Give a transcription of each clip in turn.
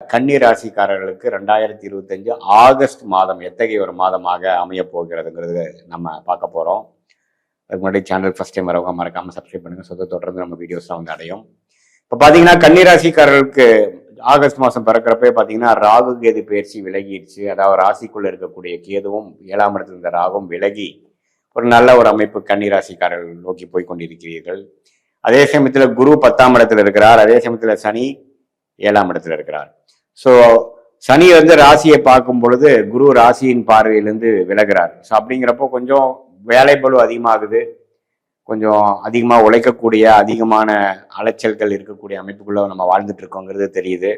கன்னி ராசிக்காரர்களுக்கு ரெண்டாயிரத்தி இருபத்தஞ்சு ஆகஸ்ட் மாதம் எத்தகைய ஒரு மாதமாக அமைய போகிறதுங்கிறது நம்ம பார்க்க போகிறோம் அதுக்கு முன்னாடி சேனல் ஃபஸ்ட் டைம் வரவங்க மறக்காமல் சப்ஸ்கிரைப் பண்ணுங்கள் சொத்தை தொடர்ந்து நம்ம வீடியோஸ்லாம் வந்து அடையும். இப்போ பார்த்தீங்கன்னா கன்னி ராசிக்காரர்களுக்கு ஆகஸ்ட் மாதம் பிறக்கிறப்பே பார்த்தீங்கன்னா ராகு கேது பயிற்சி விலகிடுச்சு. அதாவது ராசிக்குள்ளே இருக்கக்கூடிய கேதுவும் ஏழாம் இடத்துல இருந்த ராகும் விலகி ஒரு நல்ல ஒரு அமைப்பு கன்னி ராசிக்காரர்கள் நோக்கி போய் கொண்டிருக்கிறீர்கள். அதே சமயத்தில் குரு பத்தாம் இடத்துல இருக்கிறார். அதே சமயத்தில் சனி ஏழாம் இடத்துல இருக்கிறார். ஸோ சனி வந்து ராசியை பார்க்கும் பொழுது குரு ராசியின் பார்வையிலிருந்து விலகிறார். ஸோ அப்படிங்கிறப்போ கொஞ்சம் வேலைப்பளு அதிகமாகுது. கொஞ்சம் அதிகமாக உழைக்கக்கூடிய அதிகமான அலைச்சல்கள் இருக்கக்கூடிய அமைப்புக்குள்ளே நம்ம வாழ்ந்துட்டு இருக்கோங்கிறது தெரியுது.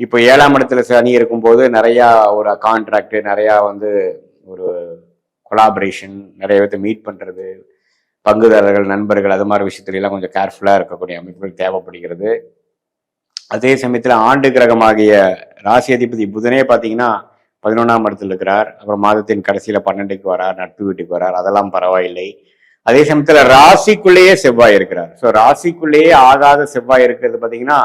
இப்போ ஏழாம் இடத்துல சனி இருக்கும்போது நிறையா ஒரு கான்ட்ராக்டு நிறையா வந்து ஒரு கொலாபரேஷன் நிறைய பேர்த்த மீட் பண்ணுறது பங்குதாரர்கள் நண்பர்கள் அது மாதிரி விஷயத்துல எல்லாம் கொஞ்சம் கேர்ஃபுல்லாக இருக்கக்கூடிய அமைப்புகள் தேவைப்படுகிறது. அதே சமயத்தில் ஆண்டு கிரகமாகிய ராசி அதிபதி புதனே பார்த்தீங்கன்னா பதினொன்றாம் இடத்துல இருக்கிறார். அப்புறம் மாதத்தின் கடைசியில் பன்னெண்டுக்கு வரார் நட்பு வீட்டுக்கு வரார். அதெல்லாம் பரவாயில்லை. அதே சமயத்தில் ராசிக்குள்ளேயே செவ்வாய் இருக்கிறார். ஸோ ராசிக்குள்ளேயே ஆகாத செவ்வாய் இருக்கிறது பார்த்தீங்கன்னா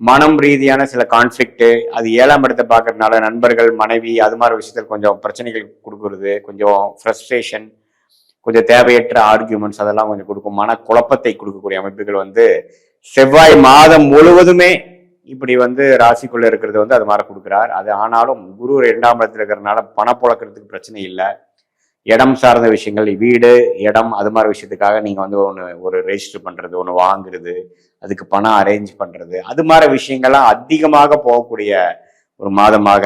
மனம் ரீதியான சில கான்ஃப்ளிக்ட்டு அது ஏழாம் இடத்தை பார்க்கறதுனால நண்பர்கள் மனைவி அது மாதிரி விஷயத்தில் கொஞ்சம் பிரச்சனைகள் கொடுக்கறது கொஞ்சம் ஃப்ரஸ்ட்ரேஷன் கொஞ்சம் தேவையற்ற ஆர்கியூமெண்ட்ஸ் அதெல்லாம் கொஞ்சம் கொடுக்கும். மன குழப்பத்தை கொடுக்கக்கூடிய அமைப்புகள் வந்து செவ்வாய் மாதம் முழுவதுமே இப்படி வந்து ராசிக்குள்ள இருக்கிறது வந்து அது மாதிரி கொடுக்குறார். அது ஆனாலும் குரு இரண்டாம் இடத்துல இருக்கிறதுனால பணம் புழக்கிறதுக்கு பிரச்சனை இல்லை. இடம் சார்ந்த விஷயங்கள் வீடு இடம் அது மாதிரி விஷயத்துக்காக நீங்கள் வந்து ஒன்று ஒரு ரெஜிஸ்டர் பண்ணுறது ஒன்று வாங்குறது அதுக்கு பணம் அரேஞ்ச் பண்ணுறது அது மாதிரி விஷயங்கள்லாம் அதிகமாக போகக்கூடிய ஒரு மாதமாக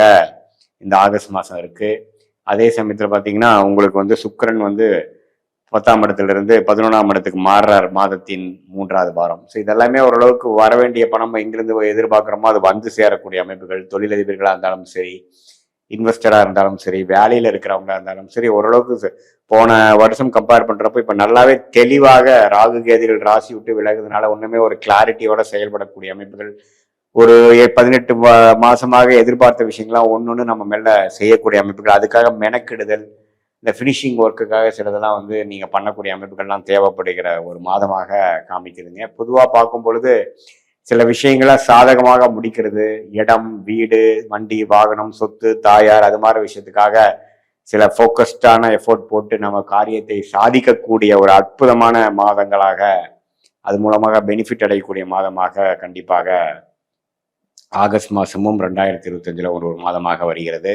இந்த ஆகஸ்ட் மாதம் இருக்குது அதே சமயத்தில் பார்த்தீங்கன்னா உங்களுக்கு வந்து சுக்கரன் வந்து பத்தாம் இடத்திலிருந்து பதினொன்றாம் இடத்துக்கு மாறுறார் மாதத்தின் மூன்றாவது வாரம். ஸோ இதெல்லாமே ஓரளவுக்கு வர வேண்டிய பணம் எங்கிருந்து எதிர்பார்க்குறோமோ அது வந்து சேரக்கூடிய அமைப்புகள் தொழிலதிபர்களாக இருந்தாலும் சரி இன்வெஸ்டராக இருந்தாலும் சரி வேலையில் இருக்கிறவங்களா இருந்தாலும் சரி ஓரளவுக்கு போன வருஷம் கம்பேர் பண்ணுறப்போ இப்போ நல்லாவே தெளிவாக ராகு கேதிகள் ராசி விட்டு விலகுறதுனால ஒன்றுமே ஒரு கிளாரிட்டியோட செயல்படக்கூடிய அமைப்புகள். ஒரு பதினெட்டு மா- மாசமாக எதிர்பார்த்த விஷயங்கள்லாம் ஒன்று நம்ம மேலே செய்யக்கூடிய அமைப்புகள். அதுக்காக மெனக்கிடுதல் இந்த ஃபினிஷிங் ஒர்க்குக்காக சிலதெல்லாம் வந்து நீங்கள் பண்ணக்கூடிய அமைப்புகள்லாம் தேவைப்படுகிற ஒரு மாதமாக காமிக்கிறதுங்க பொதுவாக பார்க்கும் பொழுது சில விஷயங்களை சாதகமாக முடிக்கிறது இடம் வீடு வண்டி வாகனம் சொத்து தாயார் அது மாதிரி விஷயத்துக்காக சில ஃபோக்கஸ்டான எஃபோர்ட் போட்டு நம்ம காரியத்தை சாதிக்கக்கூடிய ஒரு அற்புதமான மாதங்களாக அது மூலமாக பெனிஃபிட் அடையக்கூடிய மாதமாக கண்டிப்பாக ஆகஸ்ட் மாதமும் ரெண்டாயிரத்தி இருபத்தஞ்சில் ஒரு ஒரு மாதமாக வருகிறது.